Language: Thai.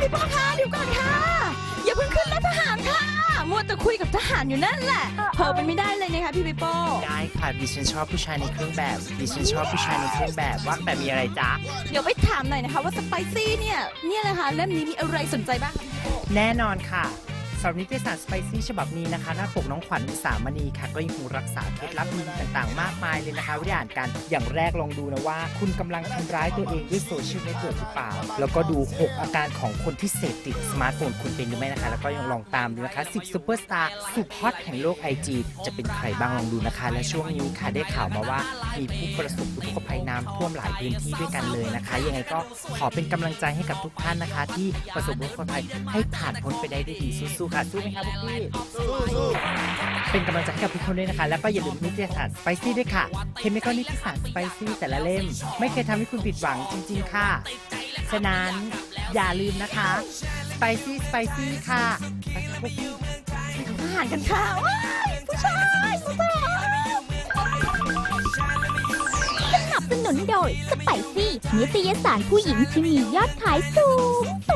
พี่พี่ปอค่ะเดี๋ยวก่อนค่ะ อย่าเพิ่งขึ้นรถทหารค่ะ มัวแต่คุยกับทหารอยู่นั่นแหละเพอเป็นไม่ได้เลยนะคะพี่พี่โป้ได้ค่ะดิฉันชอบผู้ชายในเครื่องแบบดิฉันชอบผู้ชายในเครื่องแบบว่าแต่มีอะไรจ๊ะ เดี๋ยวไปถามหน่อยนะคะว่าสไปซี่เนี่ยเนี่ยนะคะเล่มนี้มีอะไรสนใจบ้างคะพี่โป้ แน่นอนค่ะ สำหรับนิตยสารสไปซี่ฉบับนี้นะคะ หน้าปกน้องขวัญอุสามณีค่ะ ก็ยังคงรักษาเคล็ดลับดีต่างๆ มากมายเลยนะคะวิธีอ่านกันอย่างแรกลองดูนะว่า คุณกำลังทำร้ายตัวเองด้วยโซเชียลเน็ตเวิร์กหรือเปล่า แล้วก็ดู 6 อาการของคนที่เสพติดสมาร์ทโฟนคุณเป็นหรือไม่นะคะ แล้วก็ยังลองตามดูนะคะ10ซูเปอร์สตาร์สุดฮอตแห่งโลก IG จะเป็นใครบ้างลองดูนะคะ และช่วงนี้ค่ะได้ข่าวมาว่ามีผู้ประสบอุทกภัยน้ำท่วมหลายพื้นที่ด้วยกันเลยนะคะยังไงก็ขอเป็นกำลังใจให้กับทุกท่านนะคะ ที่ประสบอุทกภัยให้ผ่านพ้นไปได้ด้วยดีสู้ๆค่ะ สู้ไหมคะพวกพี่เป็นกำลังใจให้กับทุกคนด้วยนะคะ แล้วก็อย่าลืมนิตยสารสไปซี่ด้วยค่ะเห็นไหมก็นิตยสารสไปซี่แต่ละเล่ม ไม่เคยทำให้คุณผิดหวังจริง ๆ ค่ะฉะนั้นอย่าลืมนะคะสไปซี่สไปซี่ค่ะไปค่ะพวกพี่ทหารกันค่ะว้ายผู้ชายผู้ชายสนับสนุนโดยสไปซี่นิตยสารผู้หญิงที่มียอดขายสูงสุด